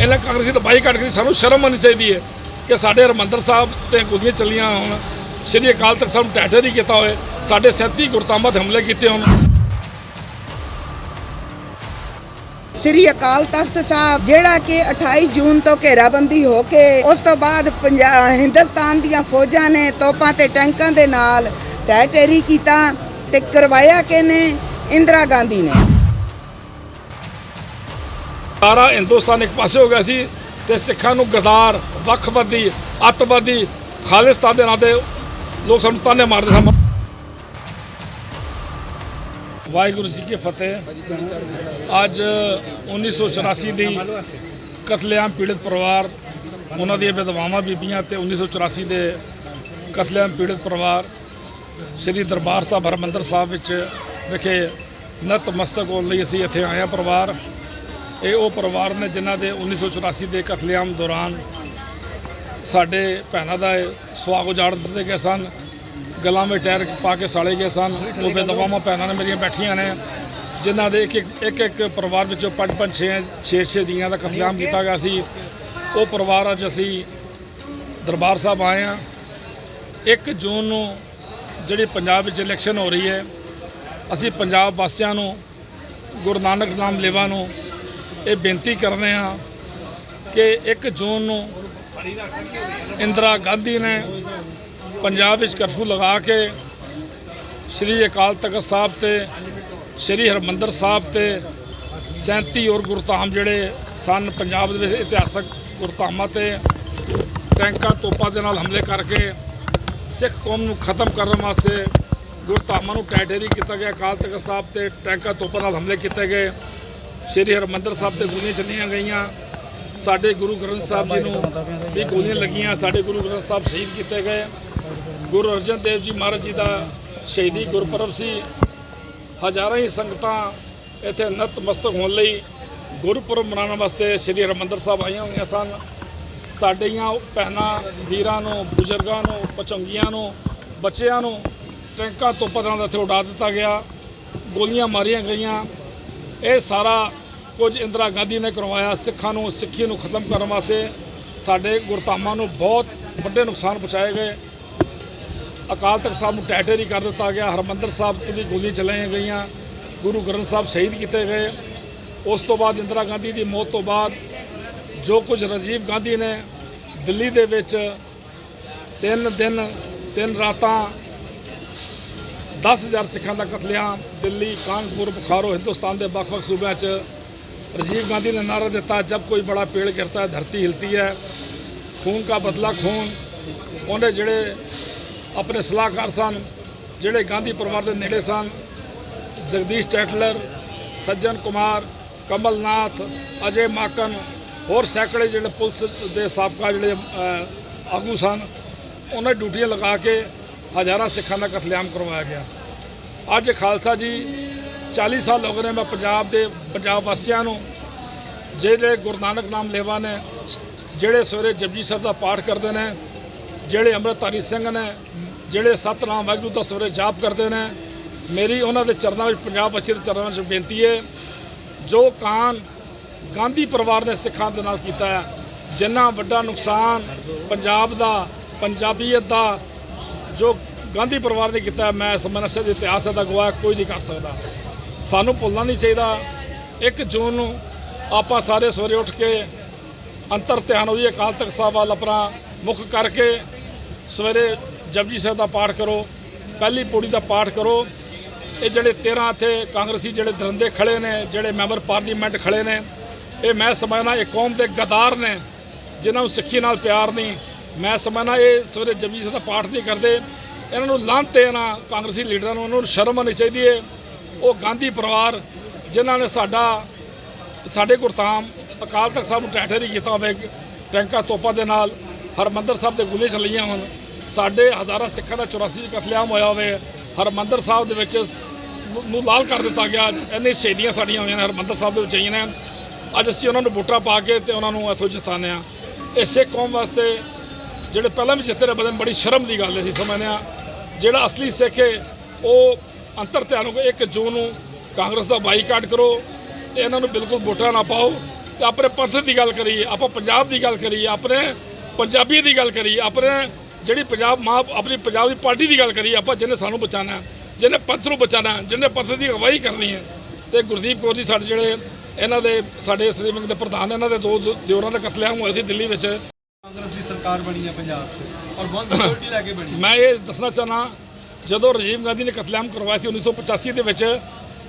ਇਹਨਾਂ ਕਾਂਗਰਸੀ ਤਾਂ ਬਾਈਕਾਟ ਕਰੀ ਸਾਨੂੰ ਸ਼ਰਮ ਆਉਣੀ ਚਾਹੀਦੀ ਹੈ ਕਿ ਸਾਡੇ ਹਰਮੰਦਰ ਸਾਹਿਬ ਤੇ ਗੋਲੀਆਂ ਚੱਲੀਆਂ ਹੋਣ, ਸ਼੍ਰੀ ਅਕਾਲ ਤਖਤ ਸਾਹਿਬ ਟੈਟਰ ਹੀ ਕੀਤਾ ਹੋਏ ਸਾਡੇ 37 ਗੁਰਤਾਮਾ ਤੇ ਹਮਲੇ ਕੀਤੇ ਹੋਣ। ਸ੍ਰੀ ਅਕਾਲ ਤਖਤ ਸਾਹਿਬ, ਜਿਹੜਾ ਕਿ 28 ਜੂਨ ਤੋਂ ਘੇਰਾਬੰਦੀ ਹੋ ਕੇ ਉਸ ਤੋਂ ਬਾਅਦ ਪੰਜਾ- ਹਿੰਦੁਸਤਾਨ ਦੀਆਂ ਫੌਜਾਂ ਨੇ ਤੋਪਾਂ ਤੇ ਟੈਂਕਾਂ ਦੇ ਨਾਲ ਢਹਿ ਕੀਤਾ ਤੇ ਕਰਵਾਇਆ ਕਿਨੇ ਇੰਦਰਾ ਗਾਂਧੀ ਨੇ। ਸਾਰਾ ਹਿੰਦੁਸਤਾਨ ਇੱਕ ਪਾਸੇ ਹੋ ਗਿਆ ਸੀ ਤੇ ਸਿੱਖਾਂ ਨੂੰ ਗਦਾਰ, ਵੱਖਵਾਦੀ, ਅੱਤਵਾਦੀ, ਖਾਲਿਸਤਾਨ ਦੇ ਨਾਂ ਦੇ ਲੋਕ ਸਾਨੂੰ ਤਾਨੇ ਮਾਰਦੇ ਸਨ। ਵਾਹਿਗੁਰੂ ਜੀ ਕੀ ਫਤਿਹ। ਅੱਜ 1984 ਦੀ ਕਤਲੇਆਮ ਪੀੜਤ ਪਰਿਵਾਰ, ਉਹਨਾਂ ਦੀਆਂ ਵਿਧਵਾਵਾਂ ਬੀਬੀਆਂ ਤੇ 1984 ਦੇ ਕਤਲੇਆਮ ਪੀੜਤ ਪਰਿਵਾਰ, ਸ੍ਰੀ ਦਰਬਾਰ ਸਾਹਿਬ ਹਰਮੰਦਰ ਸਾਹਿਬ ਵਿੱਚ ਵਿਖੇ ਨਤਮਸਤਕ ਹੋਣ ਲਈ ਅਸੀਂ ਇੱਥੇ ਆਏ ਹਾਂ ਪਰਿਵਾਰ। ਇਹ ਉਹ ਪਰਿਵਾਰ ਨੇ ਜਿਨ੍ਹਾਂ ਦੇ 1984 ਦੇ ਕਤਲੇਆਮ ਦੌਰਾਨ ਸਾਡੇ ਭੈਣਾਂ ਦਾ ਇਹ ਉਜਾੜ ਦਿੱਤੇ ਗਏ ਸਨ, ਗਲਾਂ ਵਿੱਚ ਟਾਇਰ ਪਾ ਕੇ ਸਾੜੇ ਗਏ ਸਨ ਉਹ ਬੇਦਵਾਵਾਂ ਭੈਣਾਂ ਨੇ ਮੇਰੀਆਂ ਬੈਠੀਆਂ ਨੇ, ਜਿਨ੍ਹਾਂ ਦੇ ਇੱਕ ਇੱਕ ਇੱਕ ਪਰਿਵਾਰ ਵਿੱਚੋਂ ਪੰਜ ਪੰਜ ਛੇ ਛੇ ਛੇ ਜੀਆਂ ਦਾ ਕਤਲੇਆਮ ਕੀਤਾ ਗਿਆ ਸੀ। ਉਹ ਪਰਿਵਾਰ ਅੱਜ ਅਸੀਂ ਦਰਬਾਰ ਸਾਹਿਬ ਆਏ ਹਾਂ। 1 ਜੂਨ ਨੂੰ ਜਿਹੜੀ ਪੰਜਾਬ ਵਿੱਚ ਇਲੈਕਸ਼ਨ ਹੋ ਰਹੀ ਹੈ, ਅਸੀਂ ਪੰਜਾਬ ਵਾਸੀਆਂ ਨੂੰ, ਗੁਰੂ ਨਾਨਕ ਨਾਮ ਲੇਵਾ ਨੂੰ ਇਹ ਬੇਨਤੀ ਕਰਦੇ ਹਾਂ ਕਿ 1 ਜੂਨ ਨੂੰ ਇੰਦਰਾ ਗਾਂਧੀ ਨੇ ਪੰਜਾਬ ਵਿੱਚ ਕਰਫਿਊ ਲਗਾ ਕੇ ਸ੍ਰੀ ਅਕਾਲ ਤਖਤ ਸਾਹਿਬ ਤੇ ਸ੍ਰੀ ਹਰਮੰਦਰ ਸਾਹਿਬ ਤੇ 37 ਹੋਰ ਗੁਰਧਾਮ ਜਿਹੜੇ ਸਨ, ਪੰਜਾਬ ਦੇ ਵਿੱਚ ਇਤਿਹਾਸਕ ਗੁਰਧਾਮਾਂ ਤੇ ਟੈਂਕਾਂ ਤੋਪਾਂ ਦੇ ਨਾਲ ਹਮਲੇ ਕਰਕੇ ਸਿੱਖ ਕੌਮ ਨੂੰ ਖਤਮ ਕਰਨ ਵਾਸਤੇ ਗੁਰਧਾਮਾਂ ਨੂੰ ਟੈਟੇਰੀ ਕੀਤਾ ਗਿਆ। ਅਕਾਲ ਤਖਤ ਸਾਹਿਬ ਤੇ ਟੈਂਕਾਂ ਤੋਪਾਂ ਨਾਲ ਹਮਲੇ ਕੀਤੇ ਗਏ। ਸ੍ਰੀ ਹਰਮੰਦਰ ਸਾਹਿਬ ਤੇ ਗੋਲੀਆਂ ਚੱਲੀਆਂ ਗਈਆਂ। ਸਾਡੇ ਗੁਰੂ ਗ੍ਰੰਥ ਸਾਹਿਬ ਜੀ ਨੂੰ ਵੀ ਗੋਲੀਆਂ ਲੱਗੀਆਂ। ਸਾਡੇ ਗੁਰੂ ਗ੍ਰੰਥ ਸਾਹਿਬ ਸ਼ਹੀਦ ਕੀਤੇ ਗਏ। ਗੁਰੂ ਅਰਜਨ ਦੇਵ ਜੀ ਮਹਾਰਾਜ ਜੀ ਦਾ ਸ਼ਹੀਦੀ ਗੁਰਪੁਰਬ ਸੀ। ਹਜ਼ਾਰਾਂ ਹੀ ਸੰਗਤਾਂ ਇੱਥੇ ਨਤਮਸਤਕ ਹੋਣ ਲਈ ਗੁਰਪੁਰਬ ਮਨਾਉਣ ਵਾਸਤੇ ਸ੍ਰੀ ਹਰਿਮੰਦਰ ਸਾਹਿਬ ਆਈਆਂ ਹੋਈਆਂ ਸਨ। ਸਾਡੀਆਂ ਭੈਣਾਂ, ਵੀਰਾਂ ਨੂੰ, ਬਜ਼ੁਰਗਾਂ ਨੂੰ, ਪਚੰਗੀਆਂ ਨੂੰ, ਬੱਚਿਆਂ ਨੂੰ ਟੈਂਕਾਂ ਤੋਂ ਨਾਲ ਇੱਥੇ ਉਡਾ ਦਿੱਤਾ ਗਿਆ। ਗੋਲੀਆਂ ਮਾਰੀਆਂ ਗਈਆਂ। ਇਹ ਸਾਰਾ ਕੁਝ ਇੰਦਰਾ ਗਾਂਧੀ ਨੇ ਕਰਵਾਇਆ, ਸਿੱਖਾਂ ਨੂੰ, ਸਿੱਖੀ ਨੂੰ ਖਤਮ ਕਰਨ ਵਾਸਤੇ। ਸਾਡੇ ਗੁਰਧਾਮਾਂ ਨੂੰ ਬਹੁਤ ਵੱਡੇ ਨੁਕਸਾਨ ਪਹੁੰਚਾਏ ਗਏ। ਅਕਾਲ ਤਖਤ ਸਾਹਿਬ ਨੂੰ ਟੈਟੇਰੀ ਕਰ ਦਿੱਤਾ ਗਿਆ। ਹਰਮੰਦਰ ਸਾਹਿਬ ਤੋਂ ਵੀ ਗੋਲੀਆਂ ਚਲਾਈਆਂ ਗਈਆਂ। ਗੁਰੂ ਗ੍ਰੰਥ ਸਾਹਿਬ ਸ਼ਹੀਦ ਕੀਤੇ ਗਏ। ਉਸ ਤੋਂ ਬਾਅਦ ਇੰਦਰਾ ਗਾਂਧੀ ਦੀ ਮੌਤ ਤੋਂ ਬਾਅਦ ਜੋ ਕੁਝ ਰਾਜੀਵ ਗਾਂਧੀ ਨੇ ਦਿੱਲੀ ਦੇ ਵਿੱਚ ਤਿੰਨ ਦਿਨ, ਤਿੰਨ ਰਾਤਾਂ 10000 ਸਿੱਖਾਂ ਦਾ ਕਤਲੇਆਮ ਦਿੱਲੀ, ਕਾਨਪੁਰ, ਬੁਖਾਰੋ, ਹਿੰਦੁਸਤਾਨ ਦੇ ਵੱਖ-ਵੱਖ ਸੂਬਿਆਂ 'ਚ ਰਾਜੀਵ ਗਾਂਧੀ ਨੇ ਨਾਰਾ ਦਿੱਤਾ, ਜਦ ਕੋਈ ਬੜਾ ਪੇੜ ਗਿਰਤਾ ਹੈ, ਧਰਤੀ ਹਿਲਤੀ ਹੈ, ਖੂਨ ਦਾ ਬਦਲਾ ਖੂਨ। ਉਹਨੇ ਜਿਹੜੇ ਆਪਣੇ ਸਲਾਹਕਾਰ ਸਨ, ਜਿਹੜੇ ਗਾਂਧੀ ਪਰਿਵਾਰ ਦੇ ਨੇੜੇ ਸਨ, ਜਗਦੀਸ਼ ਟੈਟਲਰ, ਸੱਜਣ ਕੁਮਾਰ, ਕਮਲਨਾਥ, ਅਜੇ ਮਾਕਨ, ਹੋਰ ਸੈਂਕੜੇ ਜਿਹੜੇ ਪੁਲਿਸ ਦੇ ਸਾਬਕਾ ਜਿਹੜੇ ਆਗੂ ਸਨ, ਉਹਨਾਂ ਡਿਊਟੀਆਂ ਲਗਾ ਕੇ ਹਜ਼ਾਰਾਂ ਸਿੱਖਾਂ ਦਾ ਕਤਲੇਆਮ ਕਰਵਾਇਆ ਗਿਆ। ਅੱਜ ਖਾਲਸਾ ਜੀ 40 ਸਾਲ ਹੋ ਗਏ ਨੇ ਮੈਂ ਪੰਜਾਬ ਦੇ, ਪੰਜਾਬ ਵਾਸੀਆਂ ਨੂੰ, ਜਿਹੜੇ ਗੁਰੂ ਨਾਨਕ ਨਾਮ ਲੇਵਾ ਨੇ, ਜਿਹੜੇ ਸਵੇਰੇ ਜਪਜੀ ਸਾਹਿਬ ਦਾ ਪਾਠ ਕਰਦੇ ਨੇ, ਜਿਹੜੇ ਅੰਮ੍ਰਿਤਧਾਰੀ ਸਿੰਘ ਨੇ, ਜਿਹੜੇ ਸਤਨਾਮ ਵਾਹਿਗੁਰੂ ਦਾ ਸਵੇਰੇ ਜਾਪ ਕਰਦੇ ਨੇ, ਮੇਰੀ ਉਹਨਾਂ ਦੇ ਚਰਨਾਂ ਵਿੱਚ, ਪੰਜਾਬ ਬੱਚੇ ਦੇ ਚਰਨਾਂ ਵਿੱਚ ਬੇਨਤੀ ਹੈ, ਜੋ ਕਾਨ ਗਾਂਧੀ ਪਰਿਵਾਰ ਨੇ ਸਿੱਖਾਂ ਦੇ ਨਾਲ ਕੀਤਾ ਹੈ, ਜਿੰਨਾ ਵੱਡਾ ਨੁਕਸਾਨ ਪੰਜਾਬ ਦਾ, ਪੰਜਾਬੀਅਤ ਦਾ ਜੋ ਗਾਂਧੀ ਪਰਿਵਾਰ ਨੇ ਕੀਤਾ ਹੈ, ਮੈਂ ਸਮਨਸ਼ਾ ਦੇ ਇਤਿਹਾਸ ਦਾ ਗਵਾਹ ਕੋਈ ਨਹੀਂ ਕਰ ਸਕਦਾ। ਸਾਨੂੰ ਭੁੱਲਣਾ ਨਹੀਂ ਚਾਹੀਦਾ। 1 ਜੂਨ ਨੂੰ ਆਪਾਂ ਸਾਰੇ ਸਵੇਰੇ ਉੱਠ ਕੇ ਅੰਤਰ ਧਿਆਨ ਹੋਈਏ ਅਕਾਲ ਤਖਤ ਸਾਹਿਬ ਵੱਲ ਆਪਣਾ ਮੁੱਖ ਕਰਕੇ ਸਵੇਰੇ ਜਪਜੀ ਸਾਹਿਬ ਦਾ ਪਾਠ ਕਰੋ ਪਹਿਲੀ ਪੌੜੀ ਦਾ ਪਾਠ ਕਰੋ। ਇਹ ਜਿਹੜੇ 13 ਇੱਥੇ ਕਾਂਗਰਸੀ ਜਿਹੜੇ ਦਰੰਦੇ ਖੜੇ ਨੇ ਜਿਹੜੇ ਮੈਂਬਰ ਪਾਰਲੀਮੈਂਟ ਖੜੇ ਨੇ ਇਹ ਮੈਂ ਸਮਝਦਾ ਇਹ ਕੌਮ ਦੇ ਗਦਾਰ ਨੇ ਜਿਨ੍ਹਾਂ ਨੂੰ ਸਿੱਖੀ ਨਾਲ ਪਿਆਰ ਨਹੀਂ ਮੈਂ ਸਮਝਦਾ ਇਹ ਸਵੇਰੇ ਜਪਜੀ ਸਾਹਿਬ ਦਾ ਪਾਠ ਨਹੀਂ ਕਰਦੇ। ਇਹਨਾਂ ਨੂੰ ਲਾਂਤੇ ਇਹਨਾਂ ਕਾਂਗਰਸੀ ਲੀਡਰਾਂ ਨੂੰ, ਉਹਨਾਂ ਨੂੰ ਸ਼ਰਮ ਆਉਣੀ ਚਾਹੀਦੀ ਹੈ ਉਹ ਗਾਂਧੀ ਪਰਿਵਾਰ ਜਿਨ੍ਹਾਂ ਨੇ ਸਾਡਾ, ਸਾਡੇ ਗੁਰਤਾਮ ਅਕਾਲ ਤਖਤ ਸਾਹਿਬ ਨੂੰ ਟੈਟਰੀ ਕੀਤਾ ਹੋਵੇ, ਟੈਂਕਾ ਤੋਪਾ ਦੇ ਨਾਲ, ਹਰਮੰਦਰ ਸਾਹਿਬ ਤੇ ਗੋਲੀਆਂ ਚੱਲੀਆਂ ਹੋਣ। ਸਾਡੇ ਹਜ਼ਾਰਾਂ ਸਿੱਖਾਂ ਦਾ 84 ਕਤਲੇਆਮ ਹੋਇਆ ਹੋਵੇ, ਹਰਮੰਦਰ ਸਾਹਿਬ ਦੇ ਵਿੱਚ ਨੂੰ- ਲਾਲ ਕਰ ਦਿੱਤਾ ਗਿਆ। ਇੰਨੇ ਸ਼ਹੀਦੀਆਂ ਸਾਡੀਆਂ ਹੋਈਆਂ ਨੇ, ਹਰਮੰਦਰ ਸਾਹਿਬ ਦੇ ਵਿੱਚ ਆਈਆਂ ਨੇ। ਅੱਜ ਅਸੀਂ ਉਹਨਾਂ ਨੂੰ ਵੋਟਾਂ ਪਾ ਕੇ ਤੇ ਉਹਨਾਂ ਨੂੰ ਇੱਥੋਂ ਜਿਤਾਉਂਦੇ ਹਾਂ। ਇਸੇ ਕੌਮ ਵਾਸਤੇ ਜਿਹੜੇ ਪਹਿਲਾਂ ਵੀ ਜਿੱਤੇ ਰਹੇ, ਬਦਨ ਬੜੀ ਸ਼ਰਮ ਦੀ ਗੱਲ ਹੈ ਅਸੀਂ ਸਮਝਦੇ ਹਾਂ ਜਿਹੜਾ ਅਸਲੀ ਸਿੱਖ ਹੈ, ਉਹ ਅੰਤਰ ਧਿਆਨ ਹੋ 1 ਜੂਨ ਨੂੰ ਕਾਂਗਰਸ ਦਾ ਬਾਈਕਾਟ ਕਰੋ ਤੇ ਇਹਨਾਂ ਨੂੰ ਬਿਲਕੁਲ ਵੋਟਾਂ ਨਾ ਪਾਓ ਤੇ ਆਪਣੇ ਪੰਥ ਦੀ ਗੱਲ ਕਰੀਏ, ਆਪਾਂ ਪੰਜਾਬ ਦੀ ਗੱਲ ਕਰੀਏ, ਆਪਣੇ ਪੰਜਾਬੀ ਦੀ ਗੱਲ ਕਰੀਏ, ਆਪਣੇ ਜਿਹੜੀ ਪੰਜਾਬ ਮਾਂ, ਆਪਣੀ ਪੰਜਾਬ ਦੀ ਪਾਰਟੀ ਦੀ ਗੱਲ ਕਰੀਏ, ਆਪਾਂ ਜਿਹਨੇ ਸਾਨੂੰ ਬਚਾਉਣਾ ਜਿਹਨੇ ਪੰਥ ਨੂੰ ਬਚਾਉਣਾ ਜਿਹਨੇ ਪੰਥ ਦੀ ਅਗਵਾਈ ਕਰਨੀ ਹੈ, ਤੇ ਗੁਰਦੀਪ ਕੌਰ ਜੀ ਸਾਡੇ ਜਿਹੜੇ ਇਹਨਾਂ ਦੇ, ਸਾਡੇ ਸ੍ਰੀਮੰਗ ਦੇ ਪ੍ਰਧਾਨ, ਇਹਨਾਂ ਦੇ ਦੋ ਦਿਓਰਾਂ ਦਾ ਕਤਲੇਆਮ ਹੋਇਆ ਸੀ ਦਿੱਲੀ ਵਿੱਚ। ਕਾਂਗਰਸ ਦੀ ਸਰਕਾਰ ਬਣੀ ਹੈ ਪੰਜਾਬ 'ਚ ਔਰ ਬਹੁਤ ਮਿਜੋਰਟੀ ਲੈ ਕੇ ਬਣੀ ਹੈ। ਮੈਂ ਇਹ ਦੱਸਣਾ ਚਾਹਨਾ, ਜਦੋਂ ਰਾਜੀਵ ਗਾਂਧੀ ਨੇ ਕਤਲੇਆਮ ਕਰਵਾਇਆ ਸੀ 1985 ਦੇ ਵਿੱਚ,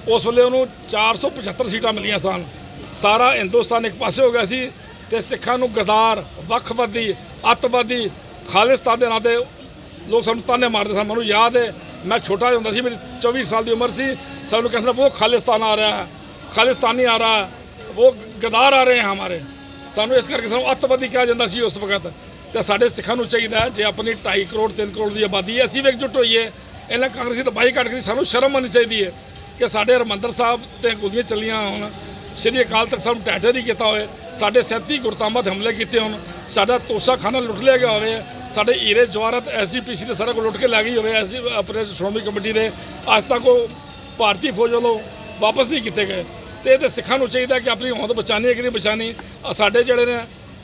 ਉਸ ਵੇਲੇ ਉਹਨੂੰ 475 ਸੀਟਾਂ ਮਿਲੀਆਂ ਸਨ। ਸਾਰਾ ਹਿੰਦੁਸਤਾਨ ਇੱਕ ਪਾਸੇ ਹੋ ਗਿਆ ਸੀ ਤੇ ਸਿੱਖਾਂ ਨੂੰ ਗਦਾਰ, ਵੱਖਵਾਦੀ, ਅੱਤਵਾਦੀ, ਖਾਲਿਸਤਾਨ ਦੇ ਨਾਂ ਤੇ ਲੋਕ ਸਾਨੂੰ ਤਾਨੇ ਮਾਰਦੇ ਸਨ। ਮੈਨੂੰ ਯਾਦ ਹੈ, ਮੈਂ ਛੋਟਾ ਜਿਹਾ ਹੁੰਦਾ ਸੀ, ਮੇਰੀ 24 ਸਾਲ ਦੀ ਉਮਰ ਸੀ, ਸਾਨੂੰ ਕਹਿੰਦੇ ਸਨ ਉਹ ਖਾਲਿਸਤਾਨ ਆ ਰਿਹਾ ਹੈ, ਖਾਲਿਸਤਾਨੀ ਆ ਰਿਹਾ ਹੈ ਉਹ ਗਦਾਰ ਆ ਰਹੇ ਹੈ ਹਮਾਰੇ। ਸਾਨੂੰ ਇਸ ਕਰਕੇ ਸਾਨੂੰ ਅੱਤਵਾਦੀ ਕਿਹਾ ਜਾਂਦਾ ਸੀ ਉਸ ਵਕਤ। ਤੇ ਸਾਡੇ ਸਿੱਖਾਂ ਨੂੰ ਚਾਹੀਦਾ ਜੇ ਆਪਣੀ 2.5 ਕਰੋੜ 3 ਕਰੋੜ ਦੀ ਆਬਾਦੀ ਹੈ, ਅਸੀਂ ਵੀ ਇਕਜੁੱਟ ਹੋਈਏ। ਇਹਨਾਂ ਕਾਂਗਰਸੀ ਤਾਂ ਬਾਈਕਾਟ ਕਰੀ, ਸਾਨੂੰ ਸ਼ਰਮ ਆਉਣੀ ਚਾਹੀਦੀ ਹੈ ਕਿ ਸਾਡੇ ਹਰਿਮੰਦਰ ਸਾਹਿਬ ਤੇ ਗੋਲੀਆਂ ਚੱਲੀਆਂ ਹੋਣ, ਸ਼੍ਰੀ ਅਕਾਲ ਤਖਤ ਸਾਹਿਬ ਟੈਟਰ ਹੀ ਕੀਤਾ ਹੋਵੇ, ਸਾਡੇ 37 ਗੁਰਤਾਮਾ ਤੇ ਹਮਲੇ ਕੀਤੇ ਹੋਣ, ਸਾਡਾ ਤੋਸ਼ਾਖਾਨਾ ਲੁੱਟ ਲਿਆ ਗਿਆ ਹੋਵੇ, ਸਾਡੇ ਹੀਰੇ ਜਵਾਹਰਤ ਐਸਜੀਪੀਸੀ ਦੇ ਸਾਰਾ ਕੁਝ ਲੁੱਟ ਕੇ ਲੈ ਗਈ ਹੋਵੇ ਐਸੀ ਆਪਣੇ ਸ਼੍ਰੋਮਣੀ ਕਮੇਟੀ ਦੇ, ਅੱਜ ਤੱਕ ਉਹ ਭਾਰਤੀ ਫੌਜ ਵੱਲੋਂ ਵਾਪਸ ਨਹੀਂ ਕੀਤੇ ਗਏ। ਤੇ ਇਹ ਤੇ ਸਿੱਖਾਂ ਨੂੰ ਚਾਹੀਦਾ ਕਿ ਆਪਣੀ ਹੋਂਦ ਬਚਾਣੀ ਹੈ ਕਿ ਨਹੀਂ ਬਚਾਣੀ ਸਾਡੇ ਜਿਹੜੇ ਨੇ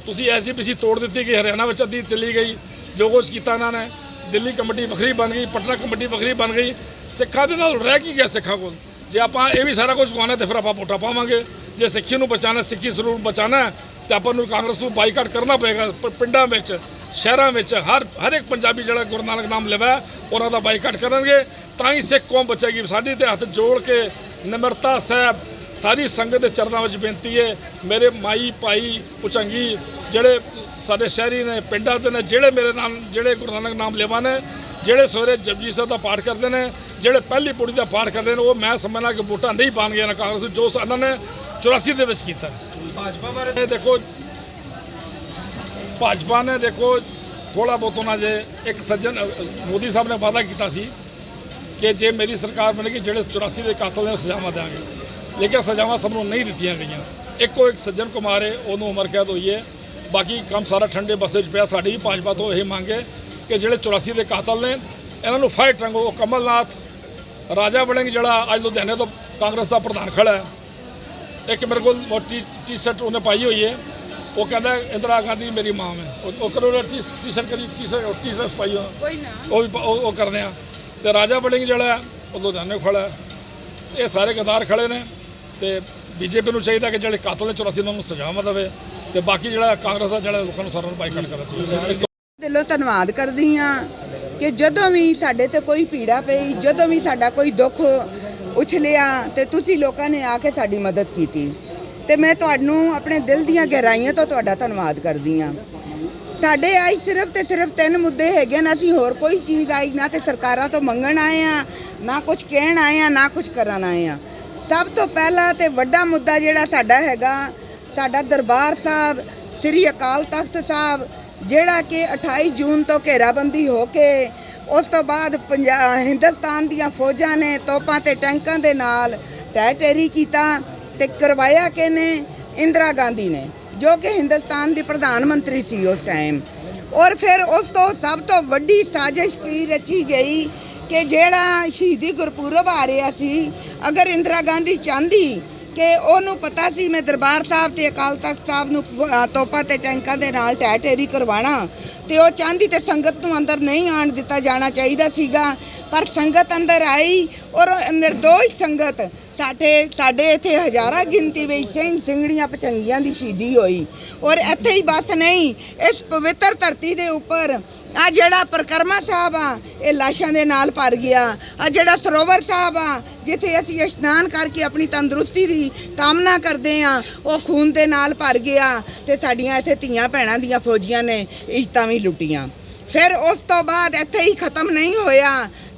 ਤੁਸੀਂ ਐਸਜੀਪੀਸੀ ਤੋੜ ਦਿੱਤੀ ਕਿ ਹਰਿਆਣਾ ਵਿੱਚ ਅੱਧੀ ਚਲੀ ਗਈ ਜੋ ਕੁਛ ਕੀਤਾ ਇਹਨਾਂ ਨੇ ਦਿੱਲੀ ਕਮੇਟੀ ਵੱਖਰੀ ਬਣ ਗਈ ਪਟਨਾ ਕਮੇਟੀ ਵੱਖਰੀ ਬਣ ਗਈ। ਸਿੱਖਾਂ ਦੇ ਨਾਲ ਰਹਿ ਕੀ ਗਿਆ ਸਿੱਖਾਂ ਕੋਲ? ਜੇ ਆਪਾਂ ਇਹ ਵੀ ਸਾਰਾ ਕੁਝ ਗਵਾਉਣਾ ਤੇ ਫਿਰ ਆਪਾਂ ਵੋਟਾਂ ਪਾਵਾਂਗੇ। ਜੇ ਸਿੱਖੀ ਨੂੰ ਬਚਾਉਣਾ ਸਿੱਖੀ ਸਰੂਪ ਬਚਾਉਣਾ ਹੈ, ਤੇ ਆਪਾਂ ਨੂੰ ਕਾਂਗਰਸ ਨੂੰ ਬਾਈਕਾਟ ਕਰਨਾ ਪਏਗਾ। ਪਿੰਡਾਂ ਵਿੱਚ ਸ਼ਹਿਰਾਂ ਵਿੱਚ ਹਰ ਹਰ ਇੱਕ ਪੰਜਾਬੀ ਜਿਹੜਾ ਗੁਰੂ ਨਾਨਕ ਨਾਮ ਲੈਵਾ ਉਹਨਾਂ ਦਾ ਬਾਈਕਾਟ ਕਰਨਗੇ। ਤਾਂ ਹੀ ਸਿੱਖ ਕੌਮ ਬਚੇਗੀ। ਸਾਡੀ ਤੇ ਹੱਥ ਜੋੜ ਕੇ ਨਿਮਰਤਾ ਸਾਹਿਬ ਸਾਰੀ ਸੰਗਤ ਦੇ ਚਰਨਾਂ ਵਿੱਚ ਬੇਨਤੀ ਹੈ ਮੇਰੇ ਮਾਈ ਭਾਈ ਪੁਚੰਗੀ ਜਿਹੜੇ ਸਾਡੇ ਸ਼ਹਿਰੀ ਨੇ ਪਿੰਡਾਂ ਦੇ ਨੇ ਜਿਹੜੇ ਮੇਰੇ ਨਾਮ ਜਿਹੜੇ ਗੁਰੂ ਨਾਨਕ ਨਾਮ ਲੈਵਾ ਨੇ ਜਿਹੜੇ ਸਵੇਰੇ ਜਪਜੀ ਸਾਹਿਬ ਦਾ ਪਾਠ ਕਰਦੇ ਨੇ ਜਿਹੜੇ ਪਹਿਲੀ ਪੌੜੀ ਦਾ ਪਾਠ ਕਰਦੇ ਨੇ ਉਹ ਮੈਂ ਸਮਝਣਾ ਕਿ ਵੋਟਾਂ ਨਹੀਂ ਪਾਣਗੇ ਨਾ ਕਾਂਗਰਸ ਜੋ ਇਹਨਾਂ ਨੇ 84 ਦੇ ਵਿੱਚ ਕੀਤਾ। ਭਾਜਪਾ ਬਾਰੇ ਦੇਖੋ ਭਾਜਪਾ ਨੇ ਦੇਖੋ ਥੋੜਾ ਬਹੁਤ ਉਹਨਾਂ ਜੇ ਇੱਕ ਸੱਜਣ ਮੋਦੀ ਸਾਹਿਬ ਨੇ ਵਾਅਦਾ ਕੀਤਾ ਸੀ ਕਿ ਜੇ ਮੇਰੀ ਸਰਕਾਰ ਬਣੇਗੀ ਜਿਹੜੇ 84 ਦੇ ਕਾਤਲ ਨੇ ਸਜ਼ਾਵਾਂ ਦੇਵਾਂਗੇ। ਲੇਕਿਨ ਸਜ਼ਾਵਾਂ ਸਭ ਨੂੰ ਨਹੀਂ ਦਿੱਤੀਆਂ ਗਈਆਂ। ਇੱਕੋ ਇੱਕ ਸੱਜਣ ਕੁਮਾਰ ਹੈ ਉਹਨੂੰ ਉਮਰ ਕੈਦ ਹੋਈ ਹੈ। ਬਾਕੀ ਕੰਮ ਸਾਰਾ ਠੰਡੇ ਬਸੇ 'ਚ ਪਿਆ ਸਾਡੀ ਵੀ ਭਾਜਪਾ ਤੋਂ ਇਹ ਮੰਗ ਹੈ ਕਿ ਜਿਹੜੇ 84 ਦੇ ਕਾਤਲ ਨੇ ਇਹਨਾਂ ਨੂੰ ਫਾਇਰ ਟਰੰਗੋ ਉਹ ਕਮਲਨਾਥ ਰਾਜਾ ਵੜਿੰਗ ਜਿਹੜਾ ਅੱਜ ਲੁਧਿਆਣੇ ਤੋਂ ਕਾਂਗਰਸ ਦਾ ਪ੍ਰਧਾਨ ਖੜਾ ਹੈ ਇੱਕ ਮੇਰੇ ਕੋਲ ਟੀ ਸ਼ਰਟ ਉਹਨੇ ਪਾਈ ਹੋਈ ਹੈ। ਉਹ ਕਹਿੰਦਾ ਇੰਦਰਾ ਗਾਂਧੀ ਮੇਰੀ ਮਾਂ ਹੈ। ਉਹ- ਕਰੋ ਟੀ ਸ਼ਰਟ ਕਰੀ ਟੀ ਸ਼ਰਟ ਟੀ ਸ਼ਰਟ ਪਾਈ ਹੋਈ ਕੋਈ ਨਾ। ਉਹ ਵੀ ਉਹ ਕਰਦੇ ਆ ਤੇ ਰਾਜਾ ਵੜਿੰਗ ਜਿਹੜਾ ਉਹ ਲੁਧਿਆਣੇ ਖੜਾ ਹੈ। ਇਹ ਸਾਰੇ ਗਦਾਰ ਖੜੇ ਨੇ। ਤੇ ਬੀਜੇਪੀ ਨੂੰ ਚਾਹੀਦਾ ਕਿ ਜਿਹੜੇ ਕਾਤਲ ਨੇ 84 ਨੂੰ ਸਜ਼ਾਵਾਂ ਦੇਵੇ ਤੇ ਬਾਕੀ ਜਿਹੜਾ ਕਾਂਗਰਸ ਦਾ ਜਿਹੜਾ ਲੋਕਾਂ ਨੂੰ ਸਾਰਿਆਂ ਨੂੰ ਬਾਈਕਾਟ ਕਰਨਾ ਚਾਹੀਦਾ। ਦਿਲੋਂ ਧੰਨਵਾਦ ਕਰਦੀ ਹਾਂ ਕਿ ਜਦੋਂ ਵੀ ਸਾਡੇ ਤੇ ਕੋਈ ਪੀੜਾ ਪਈ, ਜਦੋਂ ਵੀ ਸਾਡਾ ਕੋਈ ਦੁੱਖ ਉਛਲਿਆ ਤੇ ਤੁਸੀਂ ਲੋਕਾਂ ਨੇ ਆ ਕੇ ਸਾਡੀ ਮਦਦ ਕੀਤੀ। ਤੇ ਮੈਂ ਤੁਹਾਨੂੰ ਆਪਣੇ ਦਿਲ ਦੀਆਂ ਗਹਿਰਾਈਆਂ ਤੋਂ ਤੁਹਾਡਾ ਧੰਨਵਾਦ ਕਰਦੀ ਹਾਂ। ਸਾਡੇ ਆਈ ਸਿਰਫ ਤੇ ਸਿਰਫ ਤਿੰਨ ਮੁੱਦੇ ਹੈਗੇ ਨਾ, ਅਸੀਂ ਹੋਰ ਕੋਈ ਚੀਜ਼ ਆਈ ਨਾ ਤੇ ਸਰਕਾਰਾਂ ਤੋਂ ਮੰਗਣ ਆਏ ਆ ਨਾ ਕੁਝ ਕਹਿਣ ਆਏ ਆ ਨਾ ਕੁਝ ਕਰਨ ਆਏ ਆ ਸਭ ਤੋਂ ਪਹਿਲਾ ਤੇ ਵੱਡਾ ਮੁੱਦਾ ਜਿਹੜਾ ਸਾਡਾ ਹੈਗਾ, ਸਾਡਾ ਦਰਬਾਰ ਸਾਹਿਬ, ਸ੍ਰੀ ਅਕਾਲ ਤਖਤ ਸਾਹਿਬ, ਜਿਹੜਾ ਕਿ 28 ਜੂਨ ਤੋਂ ਘੇਰਾਬੰਦੀ ਹੋ ਕੇ ਉਸ ਤੋਂ ਬਾਅਦ ਪੰਜਾ- ਹਿੰਦੁਸਤਾਨ ਦੀਆਂ ਫੌਜਾਂ ਨੇ ਤੋਪਾਂ ਤੇ ਟੈਂਕਾਂ ਦੇ ਨਾਲ ਟਹਿ ਕੀਤਾ ਤੇ ਕਰਵਾਇਆ ਕਿਨੇ ਇੰਦਰਾ ਗਾਂਧੀ ਨੇ, ਜੋ ਕਿ ਹਿੰਦੁਸਤਾਨ ਦੀ ਪ੍ਰਧਾਨ ਮੰਤਰੀ ਸੀ ਉਸ ਟਾਈਮ ਔਰ ਫਿਰ ਉਸ ਤੋਂ ਸਭ ਤੋਂ ਵੱਡੀ ਸਾਜ਼ਿਸ਼ ਕੀ ਰਚੀ ਗਈ ਕਿ ਜਿਹੜਾ ਸ਼ਹੀਦੀ ਗੁਰਪੁਰਬ ਆ ਰਿਹਾ ਸੀ, ਅਗਰ ਇੰਦਰਾ ਗਾਂਧੀ ਚਾਹੁੰਦੀ ਕਿ ਉਹਨੂੰ ਪਤਾ ਸੀ ਮੈਂ ਦਰਬਾਰ ਸਾਹਿਬ ਤੇ ਅਕਾਲ ਤਖਤ ਸਾਹਿਬ ਨੂੰ ਤੋਪਾ ਤੋਪਾਂ ਤੇ ਟੈਂਕਾਂ ਦੇ ਨਾਲ ਟਹਿ ਟੇਰੀ ਕਰਵਾਣਾ, ਤੇ ਉਹ ਚਾਹੁੰਦੀ ਤੇ ਸੰਗਤ ਨੂੰ ਅੰਦਰ ਨਹੀਂ ਆਣ ਦਿੱਤਾ ਜਾਣਾ ਚਾਹੀਦਾ ਸੀਗਾ, ਪਰ ਸੰਗਤ ਅੰਦਰ ਆਈ ਔਰ ਉਹ ਨਿਰਦੋਸ਼ ਸੰਗਤ ਸਾਡੇ ਸਾਡੇ ਇੱਥੇ ਹਜ਼ਾਰਾਂ ਗਿਣਤੀ ਵਿੱਚ ਸਿੰਘ ਸਿੰਘੜੀਆਂ ਪਚੰਗੀਆਂ ਦੀ ਸ਼ਹੀਦੀ ਹੋਈ। ਔਰ ਇੱਥੇ ਹੀ ਬਸ ਨਹੀਂ, ਇਸ ਪਵਿੱਤਰ ਧਰਤੀ ਦੇ ਉੱਪਰ ਆ ਜਿਹੜਾ ਪ੍ਰਕਰਮਾ ਸਾਹਿਬ ਆ, ਇਹ ਲਾਸ਼ਾਂ ਦੇ ਨਾਲ ਭਰ ਗਿਆ। ਆ ਜਿਹੜਾ ਸਰੋਵਰ ਸਾਹਿਬ ਆ, ਜਿੱਥੇ ਅਸੀਂ ਇਸ਼ਨਾਨ ਕਰਕੇ ਆਪਣੀ ਤੰਦਰੁਸਤੀ ਦੀ ਕਾਮਨਾ ਕਰਦੇ ਆ, ਉਹ ਖੂਨ ਦੇ ਨਾਲ ਭਰ ਗਿਆ ਤੇ ਸਾਡੀਆਂ ਇੱਥੇ ਧੀਆਂ ਭੈਣਾਂ ਦੀਆਂ ਫੌਜੀਆਂ ਨੇ ਇੱਜ਼ਤਾਂ ਵੀ ਲੁੱਟੀਆਂ। ਫਿਰ ਉਸ ਤੋਂ ਬਾਅਦ ਇੱਥੇ ਹੀ ਖਤਮ ਨਹੀਂ ਹੋਇਆ।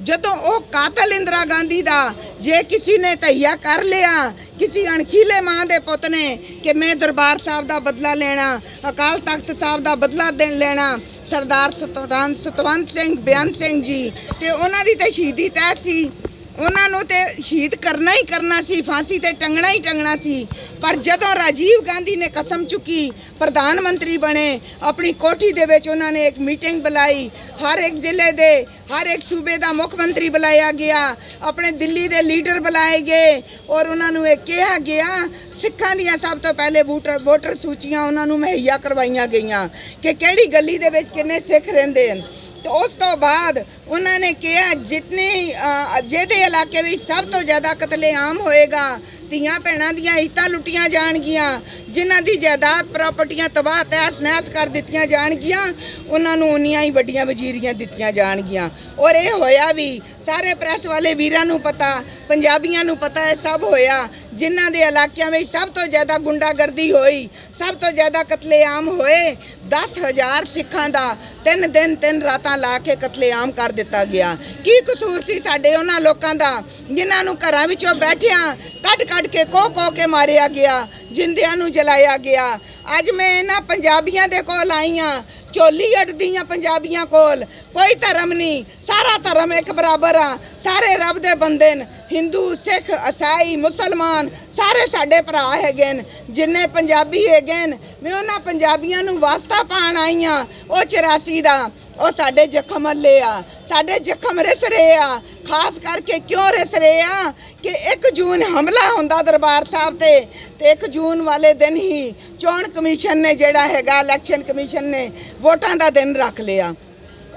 ਜਦੋਂ ਉਹ ਕਾਤਲ ਇੰਦਰਾ ਗਾਂਧੀ ਦਾ, ਜੇ ਕਿਸੇ ਨੇ ਤਈਆ ਕਰ ਲਿਆ, ਕਿਸੇ ਅਣਖੀਲੇ ਮਾਂ ਦੇ ਪੁੱਤ ਨੇ ਕਿ ਮੈਂ ਦਰਬਾਰ ਸਾਹਿਬ ਦਾ ਬਦਲਾ ਲੈਣਾ, ਅਕਾਲ ਤਖਤ ਸਾਹਿਬ ਦਾ ਬਦਲਾ ਦੇਣ ਲੈਣਾ, ਸਰਦਾਰ ਸਤਵੰਤ ਸਤਵੰਤ ਸਿੰਘ ਬਿਆਨ ਸਿੰਘ ਜੀ, ਤੇ ਉਹਨਾਂ ਦੀ ਤੇ ਸ਼ਹੀਦੀ ਤੈਅ ਸੀ। ਉਹਨਾਂ ਨੂੰ ਤੇ ਸ਼ਹੀਦ ਕਰਨਾ ਹੀ ਕਰਨਾ ਸੀ, ਫਾਂਸੀ ਤੇ ਟੰਗਣਾ ਹੀ ਟੰਗਣਾ ਸੀ। ਪਰ ਜਦੋਂ ਰਾਜੀਵ ਗਾਂਧੀ ਨੇ ਕਸਮ ਚੁੱਕੀ, ਪ੍ਰਧਾਨ ਮੰਤਰੀ ਬਣੇ, ਆਪਣੀ ਕੋਠੀ ਦੇ ਵਿੱਚ ਉਹਨਾਂ ਨੇ ਇੱਕ ਮੀਟਿੰਗ ਬੁਲਾਈ, ਹਰ ਇੱਕ ਜ਼ਿਲ੍ਹੇ ਦੇ, ਹਰ ਇੱਕ ਸੂਬੇ ਦਾ ਮੁੱਖ ਮੰਤਰੀ ਬੁਲਾਇਆ ਗਿਆ, ਆਪਣੇ ਦਿੱਲੀ ਦੇ ਲੀਡਰ ਬੁਲਾਏ ਗਏ ਔਰ ਉਹਨਾਂ ਨੂੰ ਇਹ ਕਿਹਾ ਗਿਆ, ਸਿੱਖਾਂ ਦੀਆਂ ਸਭ ਤੋਂ ਪਹਿਲੇ ਵੋਟਰ ਵੋਟਰ ਸੂਚੀਆਂ ਉਹਨਾਂ ਨੂੰ ਮੁਹੱਈਆ ਕਰਵਾਈਆਂ ਗਈਆਂ ਕਿ ਕਿਹੜੀ ਗਲੀ ਦੇ ਵਿੱਚ ਕਿੰਨੇ ਸਿੱਖ ਰਹਿੰਦੇ ਹਨ। ਤੇ ਉਸ ਤੋਂ ਬਾਅਦ ਉਹਨਾਂ ਨੇ ਕਿਹਾ ਜਿਤਨੇ ਅ, ਜਿਹਦੇ ਇਲਾਕੇ ਵਿੱਚ ਸਭ ਤੋਂ ਜ਼ਿਆਦਾ ਕਤਲੇਆਮ ਹੋਏਗਾ ਧੀਆਂ ਭੈਣਾਂ ਦੀਆਂ ਇੱਤਾਂ ਲੁੱਟੀਆਂ ਜਾਣਗੀਆਂ ਜਿਨ੍ਹਾਂ ਦੀ ਜਾਇਦਾਦ ਪ੍ਰਾਪਰਟੀਆਂ ਤਬਾਹ ਤਹਿਸ ਨਹਿਸ ਕਰ ਦਿੱਤੀਆਂ ਜਾਣਗੀਆਂ ਉਹਨਾਂ ਨੂੰ ਉਨੀਆਂ ਹੀ ਵੱਡੀਆਂ ਵਜ਼ੀਰੀਆਂ ਦਿੱਤੀਆਂ ਜਾਣਗੀਆਂ। ਔਰ ਇਹ ਹੋਇਆ ਵੀ ਸਾਰੇ ਪ੍ਰੈਸ ਵਾਲੇ ਵੀਰਾਂ ਨੂੰ ਪਤਾ ਪੰਜਾਬੀਆਂ ਨੂੰ ਪਤਾ ਇਹ ਸਭ ਹੋਇਆ। ਜਿਨ੍ਹਾਂ ਦੇ ਇਲਾਕਿਆਂ ਵਿੱਚ ਸਭ ਤੋਂ ਜ਼ਿਆਦਾ ਗੁੰਡਾਗਰਦੀ ਹੋਈ, ਸਭ ਤੋਂ ਜ਼ਿਆਦਾ ਕਤਲੇਆਮ ਹੋਏ 10000 ਸਿੱਖਾਂ ਦਾ ਤਿੰਨ ਦਿਨ ਤਿੰਨ ਰਾਤਾਂ ਲਾ ਕੇ ਕਤਲੇਆਮ ਕਰ ਦਿੱਤਾ ਗਿਆ। ਕੀ ਕਸੂਰ ਸੀ ਸਾਡੇ ਉਹਨਾਂ ਲੋਕਾਂ ਦਾ ਜਿਨ੍ਹਾਂ ਨੂੰ ਘਰਾਂ ਵਿੱਚੋਂ ਬੈਠਿਆਂ ਕੱਢ ਕੱਢ ਕੇ ਕੋ ਕੋ ਕੇ ਮਾਰਿਆ ਗਿਆ, ਜਿੰਦਿਆਂ ਨੂੰ ਜਲਾਇਆ ਗਿਆ। ਅੱਜ ਮੈਂ ਇਹਨਾਂ ਪੰਜਾਬੀਆਂ ਦੇ ਕੋਲ ਆਈ ਹਾਂ, ਝੋਲੀ ਅੜਦੀਆਂ ਪੰਜਾਬੀਆਂ ਕੋਲ। ਕੋਈ ਧਰਮ ਨਹੀਂ, ਸਾਰਾ ਧਰਮ ਇੱਕ ਬਰਾਬਰ ਆ। ਸਾਰੇ ਰੱਬ ਦੇ ਬੰਦੇ ਨੇ ਹਿੰਦੂ, ਸਿੱਖ, ਈਸਾਈ, ਮੁਸਲਮਾਨ ਸਾਰੇ ਸਾਡੇ ਭਰਾ ਹੈਗੇ ਨੇ, ਜਿੰਨੇ ਪੰਜਾਬੀ ਹੈਗੇ ਨੇ, ਮੈਂ ਉਹਨਾਂ ਪੰਜਾਬੀਆਂ ਨੂੰ ਵਾਸਤਾ ਪਾਣ ਆਈ ਆ ਉਹ 84 ਦਾ, ਉਹ ਸਾਡੇ ਜ਼ਖਮ ਹੱਲੇ ਆ, ਸਾਡੇ ਜ਼ਖਮ ਰਿਸ ਰਹੇ ਆ, ਖਾਸ ਕਰਕੇ ਕਿਉਂ ਰਿਸ ਰਹੇ ਆ ਕਿ 1 ਜੂਨ ਹਮਲਾ ਹੁੰਦਾ ਦਰਬਾਰ ਸਾਹਿਬ ਤੇ ਤੇ 1 ਜੂਨ ਵਾਲੇ ਦਿਨ ਹੀ ਚੋਣ ਕਮਿਸ਼ਨ ਨੇ ਜਿਹੜਾ ਹੈਗਾ, ਇਲੈਕਸ਼ਨ ਕਮਿਸ਼ਨ ਨੇ ਵੋਟਾਂ ਦਾ ਦਿਨ ਰੱਖ ਲਿਆ।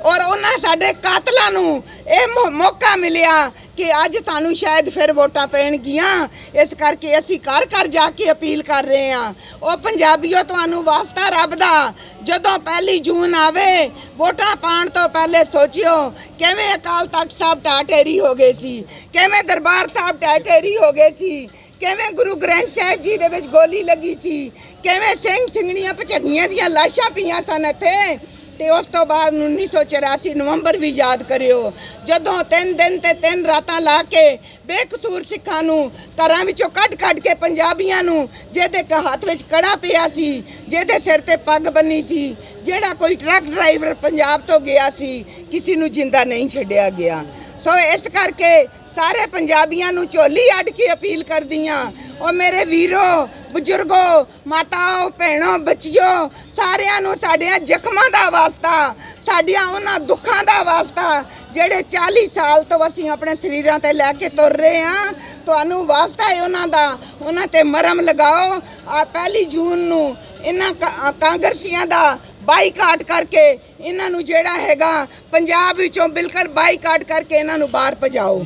ਔਰ ਉਹਨਾਂ ਸਾਡੇ ਕਾਤਲਾਂ ਨੂੰ ਇਹ ਮੌ- ਮੌਕਾ ਮਿਲਿਆ ਕਿ ਅੱਜ ਸਾਨੂੰ ਸ਼ਾਇਦ ਫਿਰ ਵੋਟਾਂ ਪੈਣਗੀਆਂ। ਇਸ ਕਰਕੇ ਅਸੀਂ ਘਰ ਘਰ ਜਾ ਕੇ ਅਪੀਲ ਕਰ ਰਹੇ ਹਾਂ। ਉਹ ਪੰਜਾਬੀਓ, ਤੁਹਾਨੂੰ ਵਾਸਤਾ ਰੱਬ ਦਾ। ਜਦੋਂ ਪਹਿਲੀ ਜੂਨ ਆਵੇ, ਵੋਟਾਂ ਪਾਣ ਤੋਂ ਪਹਿਲੇ ਸੋਚਿਓ, ਕਿਵੇਂ ਅਕਾਲ ਤਖਤ ਸਾਹਿਬ ਟਾਟੇਰੀ ਹੋ ਗਏ ਸੀ? ਕਿਵੇਂ ਦਰਬਾਰ ਸਾਹਿਬ ਟਾਟੇਰੀ ਹੋ ਗਏ ਸੀ? ਕਿਵੇਂ ਗੁਰੂ ਗ੍ਰੰਥ ਸਾਹਿਬ ਜੀ ਦੇ ਵਿੱਚ ਗੋਲੀ ਲੱਗੀ ਸੀ? ਕਿਵੇਂ ਸਿੰਘ ਸਿੰਘਣੀਆਂ ਭਚਗੀਆਂ ਦੀਆਂ ਲਾਸ਼ਾਂ ਪਈਆਂ ਸਨ ਇੱਥੇ? ਤੇ ਉਸ ਤੋਂ ਬਾਅਦ 1984 ਨਵੰਬਰ ਵੀ ਯਾਦ ਕਰਿਓ। ਜਦੋਂ ਤਿੰਨ ਦਿਨ ਤੇ ਤਿੰਨ ਰਾਤਾਂ ਲਾ ਕੇ ਬੇਕਸੂਰ ਸਿੱਖਾਂ ਨੂੰ ਘਰਾਂ ਵਿੱਚੋਂ ਕੱਢ ਕੱਢ ਕੇ ਪੰਜਾਬੀਆਂ ਨੂੰ, ਜਿਹਦੇ ਕ ਹੱਥ ਵਿੱਚ ਕੜਾ ਪਿਆ ਸੀ, ਜਿਹਦੇ ਸਿਰ ਤੇ ਪੱਗ ਬੰਨੀ ਸੀ, ਜਿਹੜਾ ਕੋਈ ਟਰੱਕ ਡਰਾਈਵਰ ਪੰਜਾਬ ਤੋਂ ਗਿਆ ਸੀ, ਕਿਸੇ ਨੂੰ ਜਿੰਦਾ ਨਹੀਂ ਛੱਡਿਆ ਗਿਆ। ਸੋ ਇਸ ਕਰਕੇ ਸਾਰੇ ਪੰਜਾਬੀਆਂ ਨੂੰ ਝੋਲੀ ਅੱਡ ਕੇ ਅਪੀਲ ਕਰਦੀ ਕਰਦੀਆਂ। ਉਹ ਮੇਰੇ ਵੀਰੋ, ਬਜ਼ੁਰਗੋ, ਮਾਤਾਓ, ਭੈਣੋ, ਬੱਚਿਓ, ਸਾਰਿਆਂ ਨੂੰ ਸਾਡਿਆਂ ਜ਼ਖਮਾਂ ਦਾ ਵਾਸਤਾ, ਸਾਡੀਆਂ ਉਹਨਾਂ ਦੁੱਖਾਂ ਦਾ ਵਾਸਤਾ, ਜਿਹੜੇ 40 ਸਾਲ ਤੋਂ ਅਸੀਂ ਆਪਣੇ ਸਰੀਰਾਂ ਤੇ ਲੈ ਕੇ ਤੁਰ ਰਹੇ ਹਾਂ, ਤੁਹਾਨੂੰ ਵਾਸਤਾ ਹੈ ਉਹਨਾਂ ਦਾ। ਉਹਨਾਂ ਤੇ ਮਰਮ ਲਗਾਓ। ਆ ਪਹਿਲੀ ਜੂਨ ਨੂੰ ਇਹਨਾਂ ਕਾ- ਕਾਂਗਰਸੀਆਂ ਦਾ ਬਾਈਕਾਟ ਕਰਕੇ ਇਹਨਾਂ ਨੂੰ ਜਿਹੜਾ ਹੈਗਾ ਪੰਜਾਬ ਵਿੱਚੋਂ ਬਿਲਕੁਲ ਬਾਈਕਾਟ ਕਰਕੇ ਇਹਨਾਂ ਨੂੰ ਬਾਹਰ ਭਜਾਓ।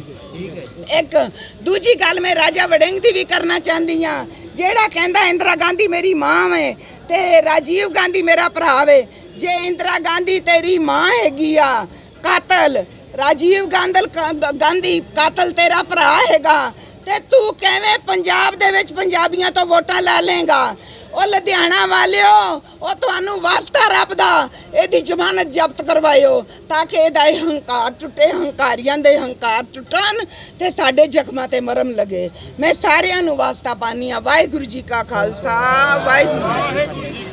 ਇੱਕ ਦੂਜੀ ਗੱਲ ਮੈਂ ਰਾਜਾ ਵੜਿੰਗ ਦੀ ਵੀ ਕਰਨਾ ਚਾਹੁੰਦੀ ਆ ਜਿਹੜਾ ਕਹਿੰਦਾ ਇੰਦਰਾ ਗਾਂਧੀ ਮੇਰੀ ਮਾਂ ਵੇ ਤੇ ਰਾਜੀਵ ਗਾਂਧੀ ਮੇਰਾ ਭਰਾ ਵੇ, ਜੇ ਇੰਦਰਾ ਗਾਂਧੀ ਤੇਰੀ ਮਾਂ ਹੈਗੀ ਆ, ਕਾਤਲ, ਰਾਜੀਵ ਗਾਂਧਲ ਗਾਂਧੀ ਕਾਤਲ ਤੇਰਾ ਭਰਾ ਹੈਗਾ ਤੇ ਤੂੰ ਕਿਵੇਂ ਪੰਜਾਬ ਦੇ ਵਿੱਚ ਪੰਜਾਬੀਆਂ ਤੋਂ ਵੋਟਾਂ ਲੈ ਲੇਗਾ ਉਹ ਲੁਧਿਆਣਾ ਵਾਲਿਓ, ਉਹ ਤੁਹਾਨੂੰ ਵਾਸਤਾ ਰੱਬ ਦਾ ਇਹਦੀ ਜ਼ਮਾਨਤ ਜ਼ਬਤ ਕਰਵਾਇਓ ਤਾਂ ਕਿ ਇਹਦਾ ਇਹ ਹੰਕਾਰ ਟੁੱਟੇ, ਹੰਕਾਰੀਆਂ ਦੇ ਹੰਕਾਰ ਟੁੱਟਣ ਤੇ ਸਾਡੇ ਜ਼ਖਮਾਂ ਤੇ ਮਰਮ ਲਗੇ। ਮੈਂ ਸਾਰਿਆਂ ਨੂੰ ਵਾਸਤਾ ਪਾਨੀ ਆ। ਵਾਹਿਗੁਰੂ ਜੀ ਕਾ ਖਾਲਸਾ, ਵਾਹਿਗੁਰੂ ਜੀ